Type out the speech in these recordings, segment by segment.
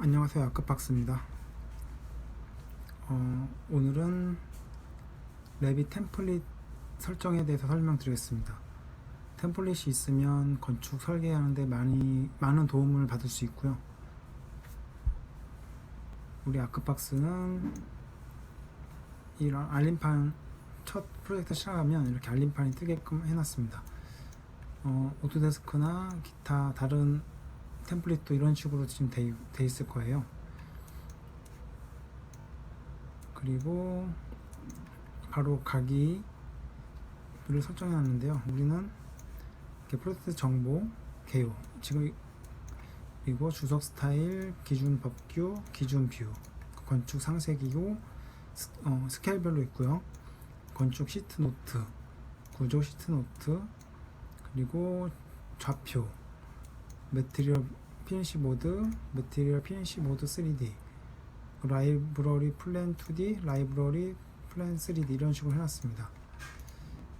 안녕하세요. 아크박스입니다. 어, 오늘은 랩이 템플릿 설정에 대해서 설명드리겠습니다. 템플릿이 있으면 건축 설계하는데 많이 많은 도움을 받을 수 있고요. 우리 아크박스는 이런 알림판 첫 프로젝트 시작하면 이렇게 알림판이 뜨게끔 해놨습니다. 어, 오토데스크나 기타 다른 템플릿도 이런 식으로 지금 돼, 돼 있을 거예요. 그리고 바로 가기를 설정해 놨는데요. 우리는 이렇게 프로젝트 정보, 개요, 지금 그리고 주석 스타일, 기준 법규, 기준 뷰, 건축 상세 기호, 스, 어, 스케일별로 있고요. 건축 시트 노트, 구조 시트 노트, 그리고 좌표, 매트리얼 PNC 모드, 매트리얼 PNC 모드 3D, 라이브러리 플랜 2D, 라이브러리 플랜 3D 이런 식으로 해놨습니다.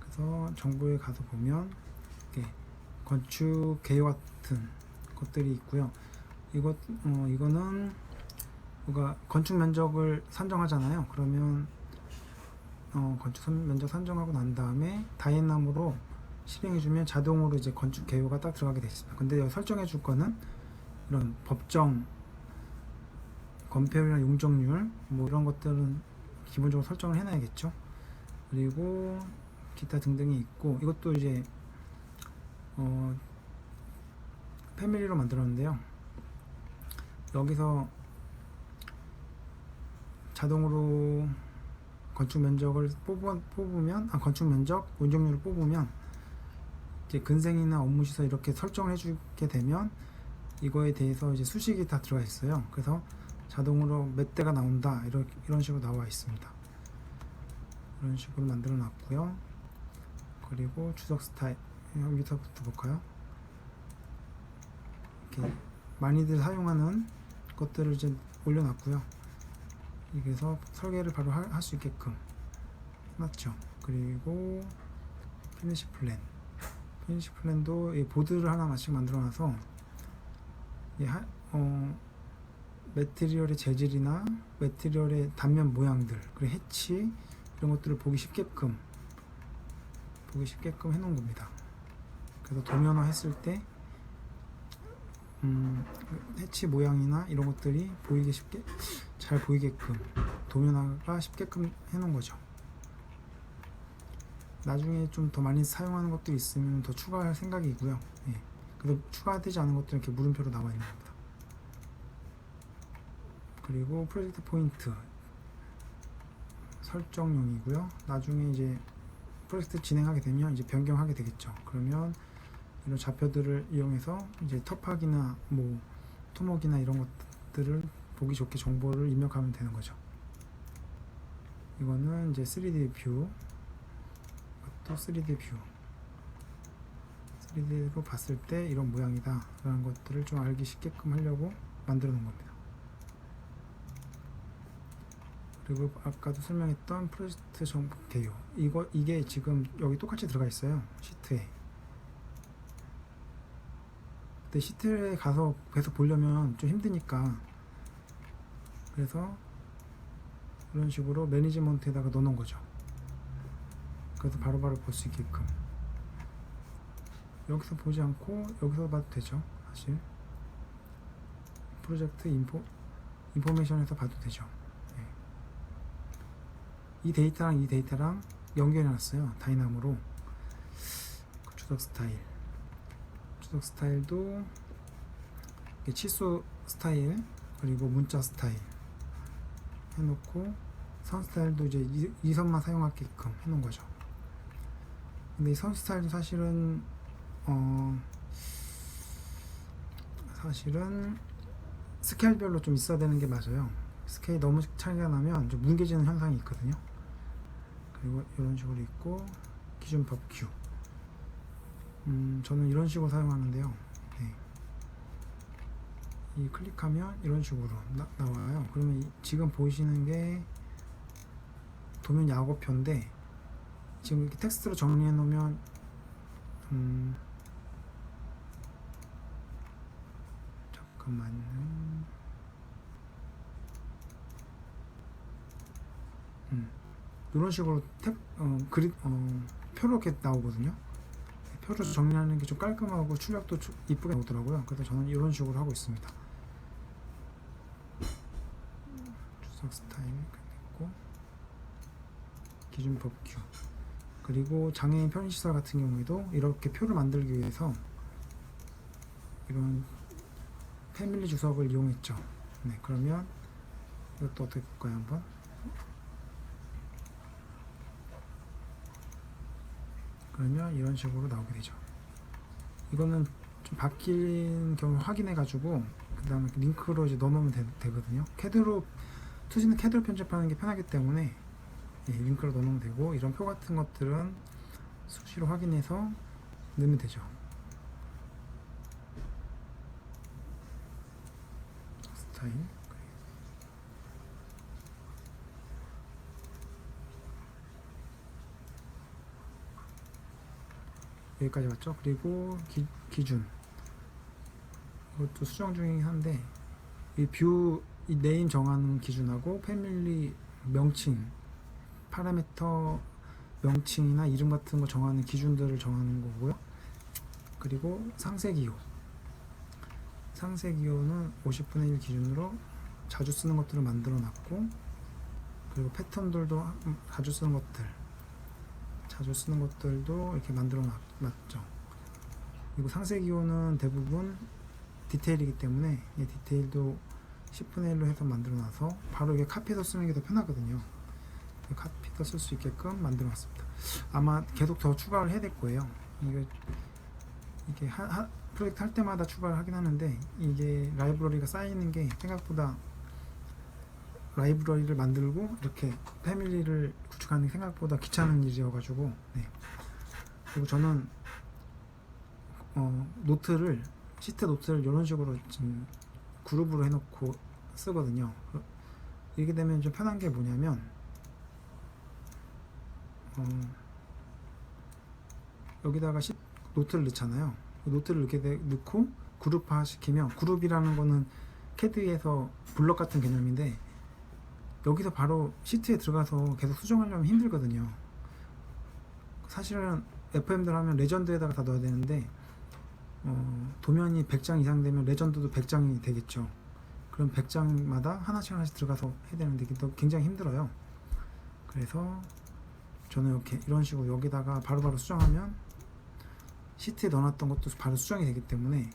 그래서 정보에 가서 보면 이렇게 건축 개요 같은 것들이 있고요. 이것 어, 이거는 우리가 건축 면적을 산정하잖아요. 그러면 어, 건축 선- 면적 산정하고 난 다음에 다이나모로 실행해주면 자동으로 이제 건축 개요가 딱 들어가게 되어 있습니다. 근데 여기 설정해줄 거는 이런 법정, 건폐율이나 용적률 뭐 이런 것들은 기본적으로 설정을 해놔야겠죠. 그리고 기타 등등이 있고 이것도 이제 어, 패밀리로 만들었는데요. 여기서 자동으로 건축 면적을 뽑으, 뽑으면 아, 건축 면적 용적률을 뽑으면 이제 근생이나 업무 시설 이렇게 설정을 해주게 되면 이거에 대해서 이제 수식이 다 들어가 있어요. 그래서 자동으로 몇 대가 나온다 이런 이런 식으로 나와 있습니다. 이런 식으로 만들어 놨고요. 그리고 주석 스타일 여기서부터 볼까요? 이렇게 많이들 사용하는 것들을 이제 올려놨고요. 여기서 설계를 바로 할 수 있게끔 해놨죠. 그리고 피니시 플랜 피니시 플랜도 이 보드를 하나씩 만들어놔서 이 하, 어, 매트리얼의 재질이나 매트리얼의 단면 모양들 그리고 해치 이런 것들을 보기 쉽게끔 보기 쉽게끔 해놓은 겁니다. 그래서 도면화 했을 때 음, 해치 모양이나 이런 것들이 보이기 쉽게 잘 보이게끔 도면화가 쉽게끔 해놓은 거죠. 나중에 좀 더 많이 사용하는 것들이 있으면 더 추가할 생각이고요. 예. 그래도 추가되지 않은 것들은 이렇게 물음표로 나와 있는 겁니다. 그리고 프로젝트 포인트 설정용이고요. 나중에 이제 프로젝트 진행하게 되면 이제 변경하게 되겠죠. 그러면 이런 좌표들을 이용해서 이제 터프하기나 뭐 토목이나 이런 것들을 보기 좋게 정보를 입력하면 되는 거죠. 이거는 이제 3D 뷰, 또 3D 뷰. 3D로 봤을 때 이런 모양이다. 라는 것들을 좀 알기 쉽게끔 하려고 만들어 놓은 겁니다. 그리고 아까도 설명했던 프로젝트 정보 개요. 이거 이게 지금 여기 똑같이 들어가 있어요. 시트에. 근데 시트에 가서 계속 보려면 좀 힘드니까. 그래서 이런 식으로 매니지먼트에다가 넣어놓은 거죠 그래서 바로바로 볼 수 있게끔. 여기서 보지 않고 여기서 봐도 되죠 사실. 프로젝트 인포 인포메이션에서 봐도 되죠. 예. 이 데이터랑 이 데이터랑 연결해 놨어요 다이나모로. 그 주석 스타일. 주석 스타일도 치수 스타일 그리고 문자 스타일 해놓고 선 스타일도 이제 이, 이 선만 사용하게끔 해놓은 거죠 근데 이선 스타일도 사실은 어 사실은 스케일별로 좀 있어야 되는 게 맞아요. 스케일 너무 차이가 나면 좀 뭉개지는 현상이 있거든요. 그리고 이런 식으로 있고 기준 법규. 음, 저는 이런 식으로 사용하는데요. 네. 이 클릭하면 이런 식으로 나, 나와요. 그러면 이, 지금 보이시는 게 도면 야고표인데 지금 이렇게 텍스트로 정리해 놓으면 음 잠깐만 음 이런 식으로 탭, 어, 그리, 어, 표로 이렇게 나오거든요. 표로 음. 정리하는 게 좀 깔끔하고 출력도 이쁘게 나오더라고요. 그래서 저는 이런 식으로 하고 있습니다. 주석 스타임 끝냈고 기준 법규. 그리고 장애인 편의시설 같은 경우에도 이렇게 표를 만들기 위해서 이런 패밀리 주석을 이용했죠. 네, 그러면 이것도 어떻게 볼까요, 한번? 그러면 이런 식으로 나오게 되죠. 이거는 좀 바뀐 경우 확인해 가지고 그 다음에 링크로 이제 넣어놓으면 되, 거든요 캐드로 투지는 캐드로 편집하는 게 편하기 때문에 예, 링크로 넣어놓으면 되고 이런 표 같은 것들은 수시로 확인해서 넣으면 되죠. 스타일 여기까지 왔죠. 그리고 기, 기준 이것도 수정 중이긴 한데 이 뷰 이 네임 정하는 기준하고 패밀리 명칭 파라미터 명칭이나 이름 같은 거 정하는 기준들을 정하는 거고요. 그리고 상세 기호 상세 기호는 50분의 1 기준으로 자주 쓰는 것들을 만들어 놨고 그리고 패턴들도 음, 자주 쓰는 것들 자주 쓰는 것들도 이렇게 만들어 놨- 놨죠. 그리고 상세 기호는 대부분 디테일이기 때문에 이 디테일도 10분의 1로 해서 만들어 놔서 바로 이게 카피해서 쓰는 게 더 편하거든요. 카피해서 쓸수 있게끔 만들어 놨습니다. 아마 계속 더 추가를 해야 될 거예요. 이게 이게 프로젝트 할 때마다 추가를 하긴 하는데 이게 라이브러리가 쌓이는 게 생각보다 라이브러리를 만들고 이렇게 패밀리를 구축하는 게 생각보다 귀찮은 일이어가지고 네. 그리고 저는 어, 노트를 시트 노트를 이런 식으로 지금 그룹으로 해놓고 쓰거든요. 이렇게 되면 좀 편한 게 뭐냐면 어, 여기다가 시, 노트를 넣잖아요. 노트를 넣게 돼, 넣고 그룹화 시키면 그룹이라는 거는 캐드에서 블럭 같은 개념인데 여기서 바로 시트에 들어가서 계속 수정하려면 힘들거든요. 사실은 FM들 하면 레전드에다가 다 넣어야 되는데 어, 도면이 100장 이상 되면 레전드도 100장이 되겠죠. 그럼 100장마다 하나씩 하나씩 들어가서 해야 되는데 이게 또 굉장히 힘들어요. 그래서 저는 이렇게 이런 식으로 여기다가 바로 바로 수정하면 시트에 넣어놨던 것도 바로 수정이 되기 때문에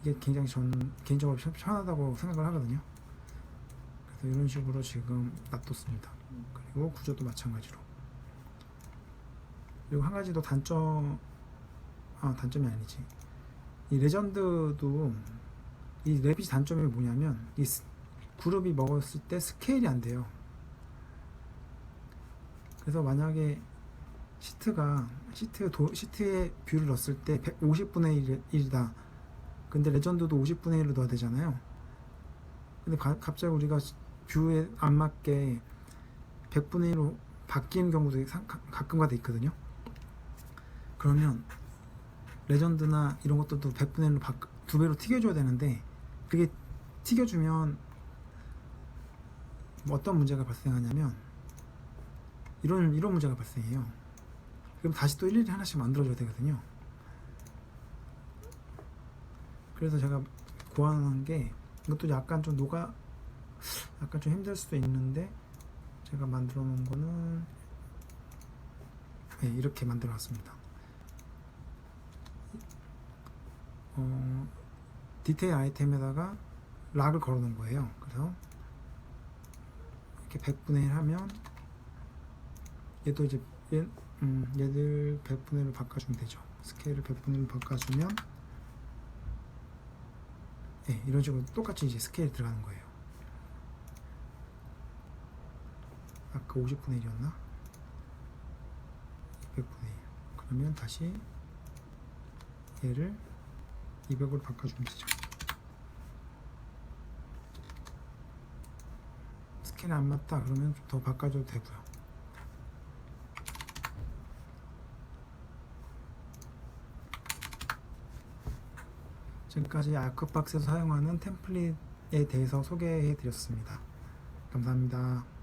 이게 굉장히 저는 개인적으로 편- 편하다고 생각을 하거든요. 그래서 이런 식으로 지금 놔뒀습니다. 그리고 구조도 마찬가지로. 그리고 한 가지 더 단점, 아 단점이 아니지. 이 레전드도 이 레빗 단점이 뭐냐면 이 스- 그룹이 먹었을 때 스케일이 안 돼요. 그래서 만약에 시트가 시트 도, 시트에 뷰를 넣었을 때 150분의 1이다. 근데 레전드도 50분의 1로 넣어야 되잖아요. 근데 가- 갑자기 우리가 뷰에 안 맞게 100분의 1로 바뀌는 경우도 가끔가다 있거든요. 그러면 레전드나 이런 것들도 100분의 1로 두 배로 튀겨줘야 되는데 그게 튀겨주면 뭐 어떤 문제가 발생하냐면 이런 이런 문제가 발생해요. 그럼 다시 또 일일이 하나씩 만들어줘야 되거든요. 그래서 제가 고안한 게 이것도 약간 좀 녹아 약간 좀 힘들 수도 있는데 제가 만들어 놓은 거는 네, 이렇게 만들어 놨습니다. 어, 디테일 아이템에다가 락을 걸어 놓은 거예요. 그래서 이렇게 100분의 1 하면 얘도 이제 얘, 음, 얘들 100분의 1로 바꿔주면 되죠. 스케일을 100분의 1로 바꿔주면 네, 이런 식으로 똑같이 이제 스케일이 들어가는 거예요. 아까 50분의 1이었나? 200분의 1. 그러면 다시 얘를 200으로 바꿔주면 되죠. 스케일이 안 맞다 그러면 좀더 바꿔줘도 되고요. 지금까지 아크박스에서 사용하는 템플릿에 대해서 소개해 드렸습니다. 감사합니다.